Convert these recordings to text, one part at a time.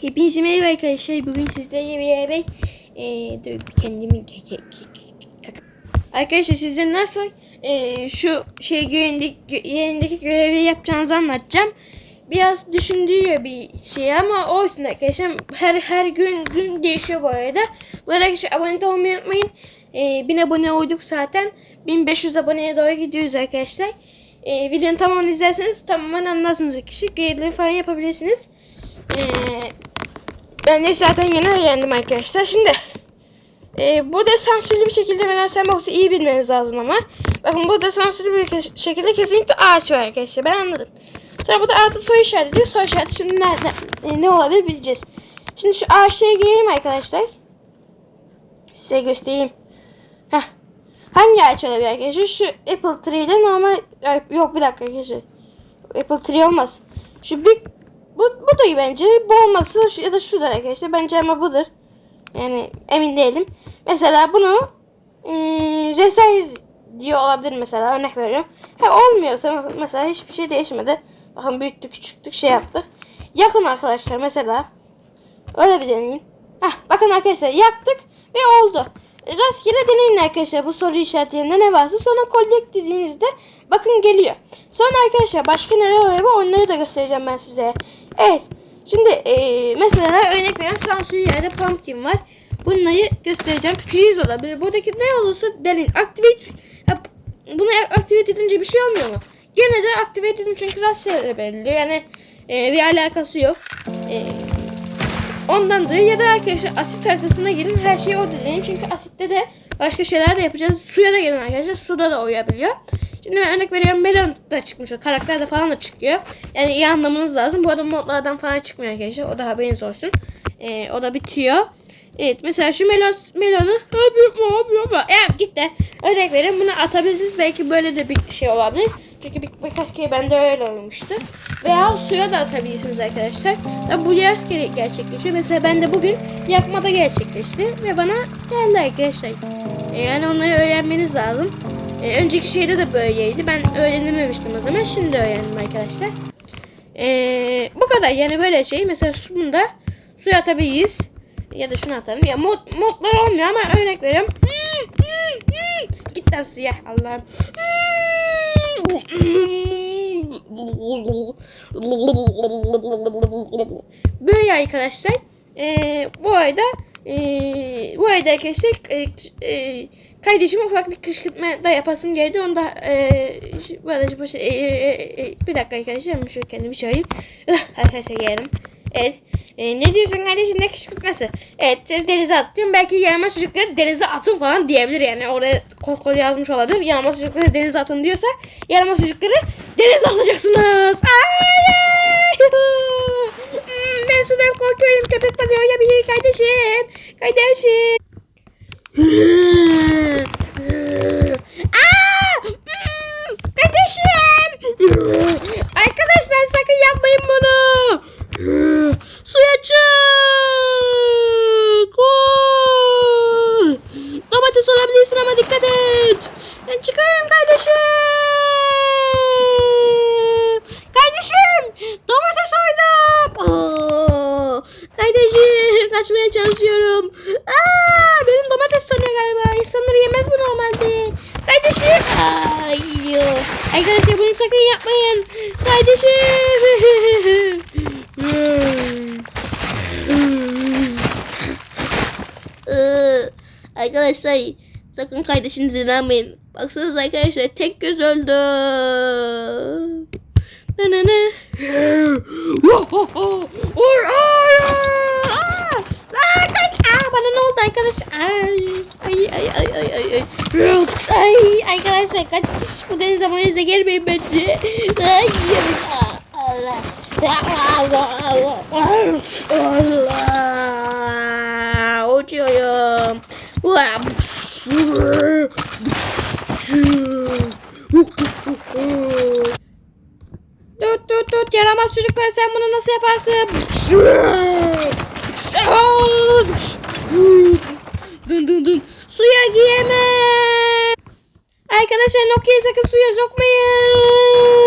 Hepinize merhaba arkadaşlar. Bugün sizlerle beraber eee dur kendimi ke- ke- ke- ke- Arkadaşlar size nasıl eee, şu şey yerindeki, gö- yerindeki görevi yapacağınızı anlatacağım. Biraz düşündürüyor bir şey ama olsun arkadaşlar. Her her gün gün değişiyor bu arada. Bu arada arkadaşlar abone olmayı unutmayın. Eee 1000 abone olduk zaten. 1500 aboneye doğru gidiyoruz arkadaşlar. Eee videonun tamamını izlerseniz tamamen anlarsınız arkadaşlar. Görevleri falan yapabilirsiniz. Eee ben de zaten yeni öğrendim arkadaşlar. Şimdi e, burada sansürlü bir şekilde Menasen Box'u iyi bilmeniz lazım ama. Bakın burada sansürlü bir şekilde kesinlikle ağaç var arkadaşlar. Ben anladım. Sonra burada artı soy işareti diyor. Soy işareti şimdi nerede, e, ne olabilir bileceğiz. Şimdi şu ağaçlara gireyim arkadaşlar. Size göstereyim. Heh. Hangi ağaç olabilir arkadaşlar? Şu Apple Tree ile normal... Yok bir dakika arkadaşlar. Apple Tree olmaz. Şu bir bu, bu da iyi bence. Bu olmazsa şu, ya da şudur arkadaşlar. Bence ama budur. Yani emin değilim. Mesela bunu e, resize diyor olabilir mesela. Örnek veriyorum. Ha olmuyorsa mesela hiçbir şey değişmedi. Bakın büyüttük küçülttük şey yaptık. Yakın arkadaşlar mesela. Öyle bir deneyin. Hah bakın arkadaşlar yaktık ve oldu. Rastgele deneyin arkadaşlar bu soru işaretlerinde ne varsa sonra collect dediğinizde bakın geliyor. Sonra arkadaşlar başka neler oluyor onları da göstereceğim ben size. Evet. Şimdi e, mesela örnek veriyorum sansür yerde pumpkin var. Bunları göstereceğim. Freeze olabilir. Buradaki ne olursa deneyin. Activate bunu activate edince bir şey olmuyor mu? Gene de activate edin çünkü rastgele belirliyor. Yani e, bir alakası yok. E, Ondandır ya da arkadaşlar asit haritasına girin her şeyi orada deneyin. Çünkü asitte de başka şeyler de yapacağız. Suya da gelin arkadaşlar. Suda da uyabiliyor. Şimdi ben örnek veriyorum melon da çıkmış. O karakter de falan da çıkıyor. Yani iyi anlamanız lazım. Bu arada modlardan falan çıkmıyor arkadaşlar. O da haberiniz olsun. Ee, o da bitiyor. Evet mesela şu melon, melonu yapıyor ne yapıyor ya git de örnek verin bunu atabilirsiniz belki böyle de bir şey olabilir çünkü bir, birkaç kere bende öyle olmuştu veya suya da atabilirsiniz arkadaşlar da bu yaz gerçekleşiyor mesela bende bugün yakmada gerçekleşti ve bana geldi arkadaşlar yani onları öğrenmeniz lazım E, önceki şeyde de böyleydi ben öğrenememiştim o zaman şimdi öğrendim arkadaşlar e, bu kadar yani böyle şey mesela bunda suya atabiliriz ya da şunu atalım. Ya mod, modlar olmuyor ama örnek veriyorum. Git lan suya Allah'ım. Böyle arkadaşlar. Ee, bu arada ee, bu arada arkadaşlar e, e, kardeşim ufak bir kışkırtma da yapasım geldi. Onu da e, bu arada başı, e, e, e, bir dakika arkadaşlar şöyle kendimi çağırayım. arkadaşlar geldim. Evet. E, ne diyorsun kardeşim ne kışkırtması? Evet seni denize attım. Belki yaramaz çocukları denize atın falan diyebilir yani. Oraya koskoca yazmış olabilir. Yaramaz çocukları denize atın diyorsa yaramaz çocukları denize atacaksınız. Hayır. Hmm, ben sudan korkuyorum. Köpek balığı olabilir kardeşim. Aa! Hmm, Kardeşim. Arkadaşlar sakın yapmayın bunu. Suya çık. Oo! Domates olabilirsin ama dikkat et. Ben çıkarım kardeşim. Kardeşim. Domates oydum. Oo! Kardeşim kaçmaya çalışıyorum. Aa, benim domates sanıyor galiba. İnsanları yemez bu normalde. Kardeşim. Ay. Arkadaşlar bunu sakın yapmayın. Kardeşim. Arkadaşlar sakın kardeşinizi inanmayın. Baksanıza arkadaşlar tek göz öldü. Ne ne ne. Aa, kaç. Aa, bana ne oldu arkadaşlar? Ay ay ay ay ay ay ay. Ay arkadaşlar kaçmış bu denize mayıza gelmeyin bence. Ay Allah. Allah. Allah. Uçuyorum. Tut tut tut yaramaz çocuklar sen bunu nasıl yaparsın? Arkadaşlar Nokia'yı sakın suya sokmayın.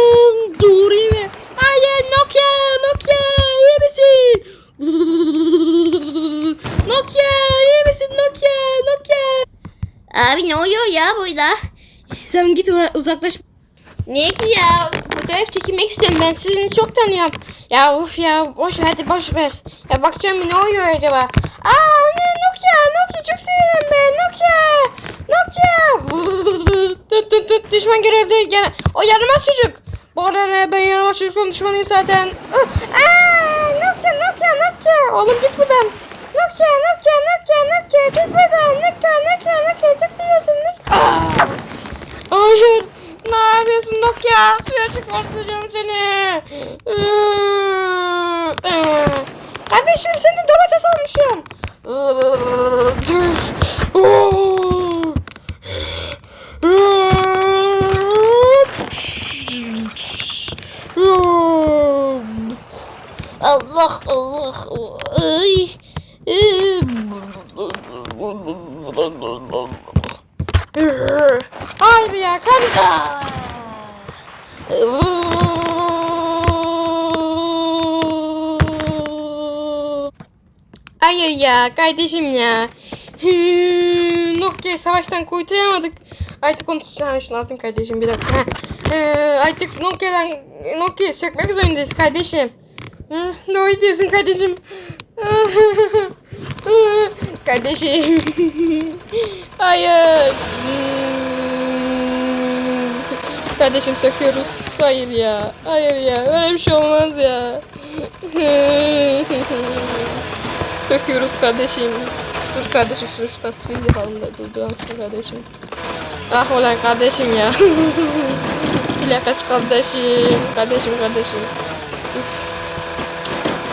Doğru mi? Hayır Nokia Nokia iyi misin? Nokia iyi misin Nokia Nokia? Abi ne oluyor ya burada? Sen git uzaklaş. Niye ki ya? Fotoğraf çekilmek istiyorum ben sizin çok tanıyorum. Ya of ya boş ver hadi boş ver. Ya bakacağım ne oluyor acaba? Aa ne Nokia Nokia çok seviyorum. Çocukların düşmanıyım zaten. Aa Nokia Nokia Nokia. Oğlum git buradan. Nokia Nokia Nokia Nokia git buradan. Nokia Nokia Nokia çok seviyorsun. Nokia. Aa. Hayır. Ne yapıyorsun Nokia? Suya çıkartacağım seni. Kardeşim sen de domates almışım. Hayır ya kardeşim. Hayır ya kardeşim ya. Nokia savaştan kurtaramadık. Artık onu tutmamışsın altın kardeşim bir dakika. Ee, artık Nokia'dan Nokia sökmek zorundayız kardeşim. Hı, Doğru diyorsun kardeşim. kardeşim. Hayır. Kardeşim söküyoruz. Hayır ya. Hayır ya. Öyle bir şey olmaz ya. Söküyoruz kardeşim. Dur kardeşim şunu şuradan freeze yapalım da durduralım şunu kardeşim. Ah ulan kardeşim ya. Plakas kardeşim. Kardeşim kardeşim. Üf.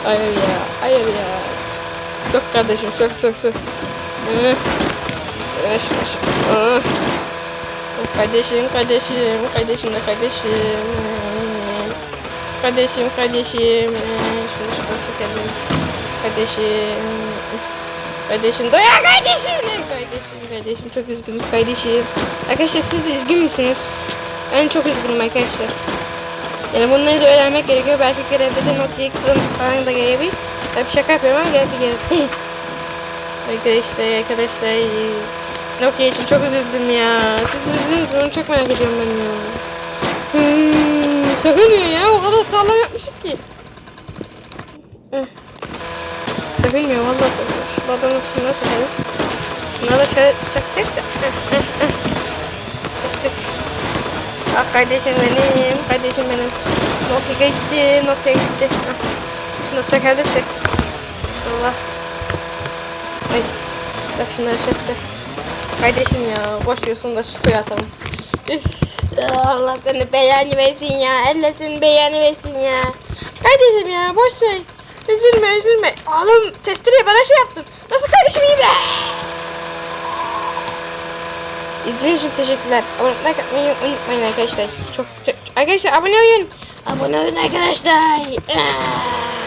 Hayır ya. Hayır ya. Sök kardeşim sök sök sök. Hı. Öş, öş. Hı. Kardeşim kardeşim kardeşim de kardeşim. Kardeşim kardeşim. Şunu şuradan sökelim. Kardeşim. Kardeşim. Doya kardeşim. Kardeşim kardeşim çok üzgünüz kardeşim. Arkadaşlar siz de üzgün müsünüz? Ben çok üzgünüm arkadaşlar. Yani bunları da öğrenmek gerekiyor. Belki görevde de noktayı kırın falan da gelebilir. Tabii şaka yapıyorum ama geldi geldi. arkadaşlar arkadaşlar. Nokia için çok üzüldüm ya. Siz üzüldünüz onu çok merak ediyorum ben ya. Hmm, sökülmüyor ya. O kadar sağlam yapmışız ki. Heh. Sökülmüyor vallahi sökülmüyor. Da şunları sökelim. Şunları da şöyle söksek de. Heh, heh, heh. Söktük. Ah kardeşim benim. Kardeşim benim. Nokia gitti. Nokia gitti. Heh. Şunu da sökebilirsek. Allah. Ay. Sök şunları söktük. Kardeşim ya boş diyorsun da şu suya atalım. Üf, Allah seni belanı versin ya. Seni belanı versin ya. Kardeşim ya boş ver. Üzülme üzülme. Oğlum testereye bana şey yaptın. Nasıl kardeşim iyi be? İzlediğiniz için teşekkürler. Abone olmayı unutmayın arkadaşlar. Çok, çok, arkadaşlar abone olun. Abone olun arkadaşlar. Aa.